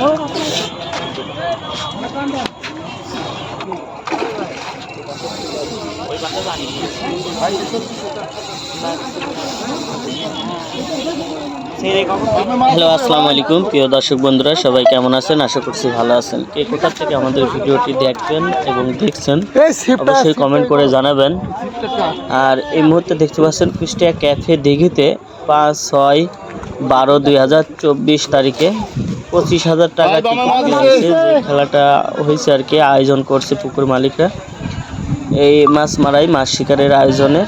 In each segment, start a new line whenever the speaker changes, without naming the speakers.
Hello আসসালামু আলাইকুম। প্রিয় দর্শক বন্ধুরা সবাই কেমন আছেন? আশা করছি ভালো আছেন। কে কোথা থেকে আমাদের ভিডিওটি দেখবেন এবং দেখছেন অবশ্যই কমেন্ট করে জানাবেন। আর এই মুহূর্তে দেখতে পাচ্ছেন কুষ্টিয়া ক্যাফে দিঘিতে পাঁচ ছয় বারো দুই হাজার চব্বিশ তারিখে পঁচিশ হাজার টাকা খেলাটা হয়েছে আর কি আয়োজন করছে পুকুর মালিকরা। এই মাছ মারাই, মাছ শিকারের আয়োজনে।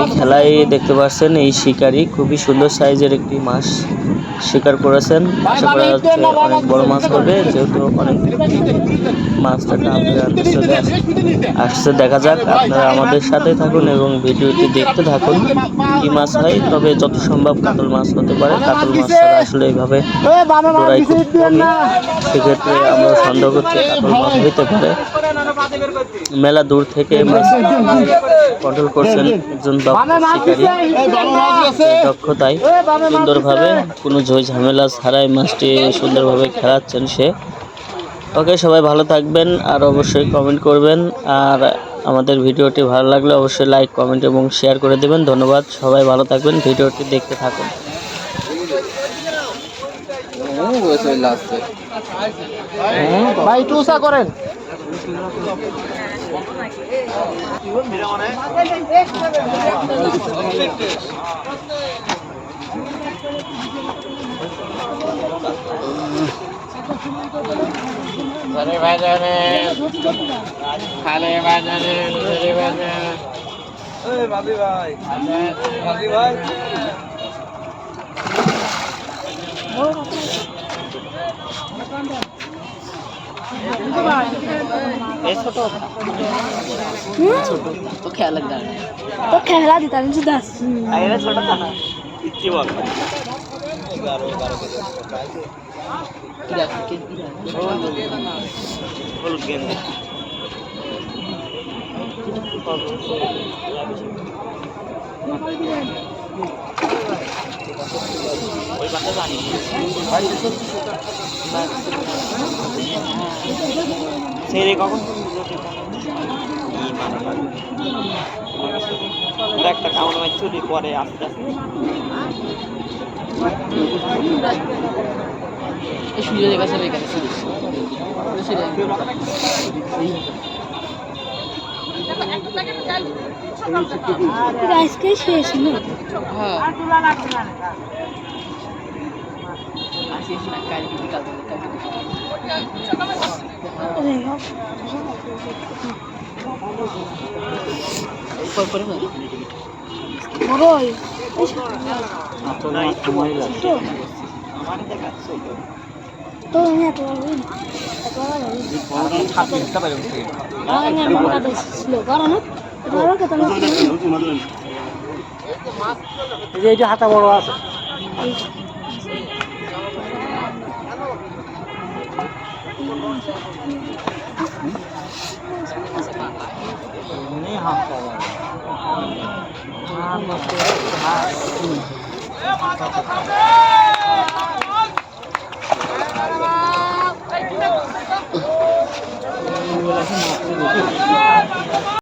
এই খেলায় দেখতে পাচ্ছেন এই শিকারি খুবই সুন্দর সাইজের একটি মাছ শিকার করেছেন। আশা করা যাচ্ছে অনেক বড় মাছ হবে যেহেতু অনেক মাছটা চলে আসে আসছে। দেখা যাক, আপনারা আমাদের সাথে থাকুন এবং ভিডিওটি দেখতে থাকুন কি মাছ হয়, তবে যত সম্ভব কাতল মাছ হতে পারে। কাতল মাছ আসলে এইভাবে সেক্ষেত্রে আমরা সন্দেহ করছি কাতল মাছ হইতে পারে। মেলা দূর থেকে মাছ কন্ট্রোল করছেন একজন দক্ষ দক্ষতায় সুন্দরভাবে কোনো ঝই ঝামেলা ছাড়াই মাছটি সুন্দরভাবে খেলাচ্ছেন সে। ওকে সবাই ভালো থাকবেন আর অবশ্যই কমেন্ট করবেন। আর আমাদের ভিডিওটি ভালো লাগলে অবশ্যই লাইক কমেন্ট এবং শেয়ার করে দেবেন। ধন্যবাদ সবাই ভালো থাকবেন ভিডিওটি দেখতে থাকুন।
ভাই টুসা করেন।
ধরে বাজারে খালে বাজারে ধরে বাজারে
তো খেয়াল রাখবেন
তো খেলা দিতাম শুধু আসছি
ছোট থানা কি বল? হলুদ গেন্দা ওই বাচ্চা জানি। ছেড়ে কখন? একটা কামড় মার চুরি পরে আস্তে আস্তে।
সুযোগের কাছে বেকার
আজকে শেষ না
হ্যাঁ
হই না। হই না। আমি যে হাতা বড় আছে 你
好好，啊，没事，没事。